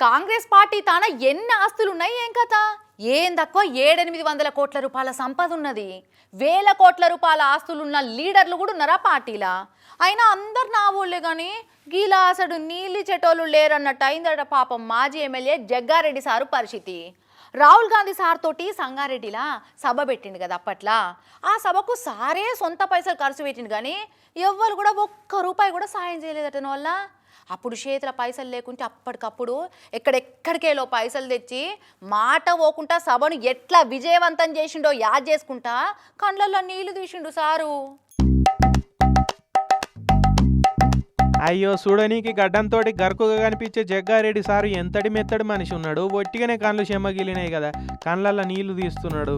Congress party తాన ఎన్ని ఆస్తులు ఉన్నాయి ఏం కథ? ఏం తక్కువ? ఏడెనిమిది వందల కోట్ల రూపాయల సంపద ఉన్నది. వేల కోట్ల రూపాయల ఆస్తులున్న లీడర్లు కూడా ఉన్నారా పార్టీలా? అయినా అందరు నా ఊళ్ళే కానీ గీలా అసడు నీళ్ళు చెటోళ్ళు లేరన్నట్టు అయిందట పాపం మాజీ ఎమ్మెల్యే జగ్గారెడ్డి సారు పరిస్థితి. రాహుల్ గాంధీ సార్ తోటి సంగారెడ్డిలా సభ పెట్టిండు కదా అప్పట్లా. ఆ సభకు సారే సొంత పైసలు ఖర్చు పెట్టిండు కానీ ఎవ్వరు కూడా ఒక్క రూపాయి కూడా సాయం చేయలేదట వల్ల అప్పుడు చేతుల పైసలు లేకుంటే అప్పటికప్పుడు ఎక్కడెక్కడికేలో పైసలు తెచ్చి మాట పోకుండా సభను ఎట్లా విజయవంతం చేసిండో యాద్ చేసుకుంటా కండ్లలో నీళ్ళు తీసిండు సారు. అయ్యో చూడనీకి గడ్డంతోటి గరుకుగా కనిపించే జగ్గారెడ్డి సారు ఎంతటి మెత్తడి మనిషి ఉన్నాడు. ఒట్టిగానే కళ్ళు చెమ్మగిలినాయి కదా. కళ్ళల్లో నీళ్ళు తీస్తున్నాడు.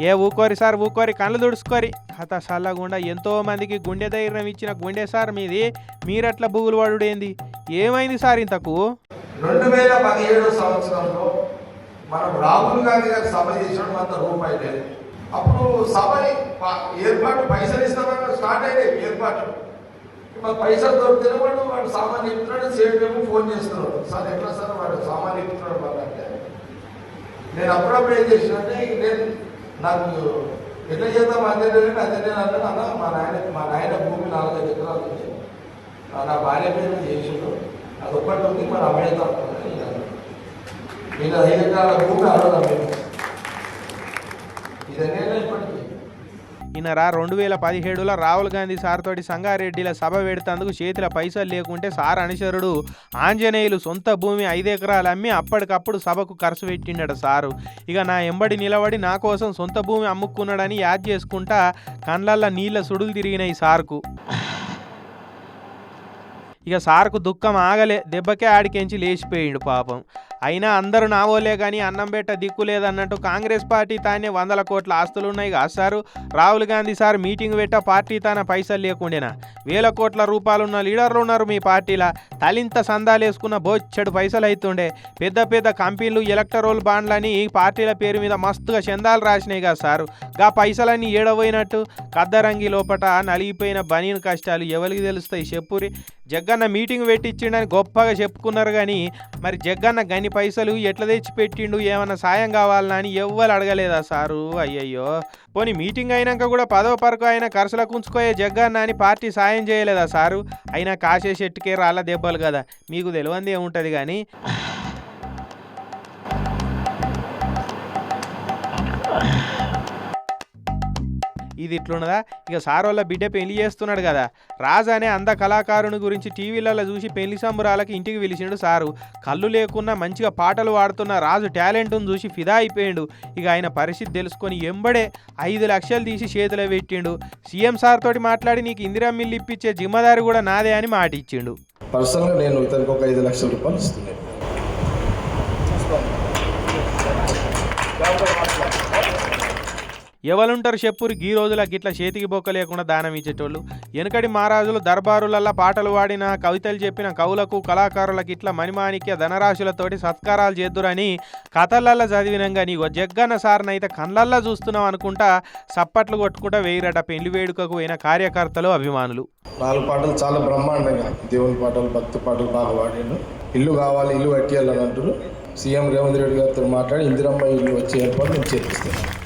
ఏ ఊకోరి సార్ ఊకోరి కళ్ళు దుడుచుకోరి కథ చల్లగుండా ఎంతో మందికి గుండె ధైర్యం ఇచ్చిన గుండె సార్ మీది. మీరట్లా బుగులు పడుడేంది ఏమైంది సార్ ఇంతకు? రెండు వేల పదిహేడు సంవత్సరంలో మనం రాహుల్ గాంధీ గారు సభ చేసినప్పుడు అంత రూపాయి లేదు. అప్పుడు సభని ఏర్పాటు పైసలు ఇస్తామని స్టార్ట్ అయినాయి ఏర్పాటు. మరి పైసలు దొరికితే వాడు వాడు సామాన్ ఇస్తున్నాడు సేట్ ఫోన్ చేస్తున్నాడు సార్ ఎట్లా సార్ వాడు సామాన్ ఇస్తున్నాడు వాళ్ళంటే నేను అప్పుడప్పుడు ఏం చేసినంటే నేను నాకు ఎట్లా చేద్దాం అదే లేదు అదే నేను అన్నాను అన్న మా నాయన మా నాయన భూమి నాలుగైదు ఎకరాలు ఉంది. నా భార్య పేరు చేసిండు అది ఒక్కటి ఉంది మరి అమ్మేద్దాం నేను ఐదు ఎకరాల భూమి అడగదాం మేము ఇదనే ఇప్పటికీ. ఈయనరా? రెండు వేల పదిహేడులో రాహుల్ గాంధీ సార్ తోటి సంగారెడ్డిల సభ పెడతందుకు చేతిలో పైసలు లేకుంటే సార్ అనుచరుడు ఆంజనేయులు సొంత భూమి ఐదు ఎకరాలు అమ్మి అప్పటికప్పుడు సభకు ఖర్చు పెట్టిండట సారు. ఇక నా ఎంబడి నిలబడి నా కోసం సొంత భూమి అమ్ముకున్నాడని యాద్ చేసుకుంటా కండ్లల్లో నీళ్ళ సుడులు తిరిగినాయి సార్కు. ఇక సార్కు దుఃఖం ఆగలే. దెబ్బకే ఆడికెంచి లేచిపోయిండు పాపం. అయినా అందరూ నావోలే కానీ అన్నం పెట్ట దిక్కు లేదన్నట్టు కాంగ్రెస్ పార్టీ తానే వందల కోట్ల ఆస్తులు ఉన్నాయి కాదు sir. Rahul Gandhi sir meeting పెట్ట పార్టీ తాన పైసలు లేకుండేనా? వేల కోట్ల రూపాయలున్న లీడర్లు ఉన్నారు మీ పార్టీలా. తలింత సందాలేసుకున్న వేసుకున్న పైసలు అవుతుండే పెద్ద పెద్ద కంపెనీలు ఎలక్టరోల్ బాండ్లని పార్టీల పేరు మీద మస్తుగా చందాలు రాసినాయి కదా సారు. గా పైసలన్నీ ఏడబోయినట్టు కద్దరంగి లోపట నలిగిపోయిన బనీన్ కష్టాలు ఎవరికి తెలుస్తాయి చెప్పురి? జగ్గన్న మీటింగ్ పెట్టించిండని గొప్పగా చెప్పుకున్నారు కానీ మరి జగ్గన్న గని పైసలు ఎట్లా తెచ్చి పెట్టిండు ఏమన్నా సాయం కావాలనా అని ఎవ్వరు అడగలేదా సారు? అయ్యయ్యో. పోనీ మీటింగ్ అయినాక కూడా పదవ పరకు ఆయన ఖర్చులకు ఉంచుకోయే జగ్గన్న అని పార్టీ సాయం చేయలేదా సారు? అయినా కాసే చెట్టుకే రాళ్ళ దెబ్బలు కదా. మీకు తెలియంది ఏముంటుంది కానీ ఇది ఇట్లున్నదా? ఇక సార్ వాళ్ళ బిడ్డ పెళ్ళి చేస్తున్నాడు కదా. రాజు అనే అంద కళాకారుని గురించి టీవీలలో చూసి పెళ్ళి సంబరాలకి ఇంటికి పిలిచిండు సారు. కళ్ళు లేకున్నా మంచిగా పాటలు పాడుతున్న రాజు టాలెంట్ను చూసి ఫిదా అయిపోయిండు. ఇక ఆయన పరిస్థితి తెలుసుకొని ఎంబడే ఐదు లక్షలు తీసి చేతిలో పెట్టిండు. సీఎం సార్ తోటి మాట్లాడి నీకు ఇందిరా మిల్లు ఇప్పించే జిమ్మదారి కూడా నాదే అని మాట ఇచ్చిండు పర్సనల్గా నేను ఇతనికి ఒక ఐదు లక్షల రూపాయలు ఇస్తున్నాను. ఎవరుంటారు చెప్పురు? గీ రోజుల గిట్ల చేతికి బొక్క లేకుండా దానం ఇచ్చేటోళ్ళు. వెనకటి మహారాజులు దర్బారులల్లా పాటలు పాడిన కవితలు చెప్పిన కవులకు కళాకారులకు ఇట్లా మణిమాణిక్య ధనరాశులతోటి సత్కారాలు చేద్దురని కథలల్లా చదివినాం నీకు జగ్గన్న సార్నైతే కళ్ళల్లా చూస్తున్నాం అనుకుంటా సప్పట్లు కొట్టుకుంటా వేయిరట పెళ్ళి వేడుకకు పోయిన కార్యకర్తలు అభిమానులు. నాలుగు పాటలు చాలా బ్రహ్మాండంగా. దేవుని పాటలు భక్తి పాటలు బాగా పాడిండు. ఇల్లు కావాలి ఇల్లు కట్టేయాలని అంటారు సీఎం రేవంత్ రెడ్డి గారితో మాట్లాడి ఇందిరమ్మ ఇల్లు వచ్చే ఏర్పాటు నేను చేపిస్తాను.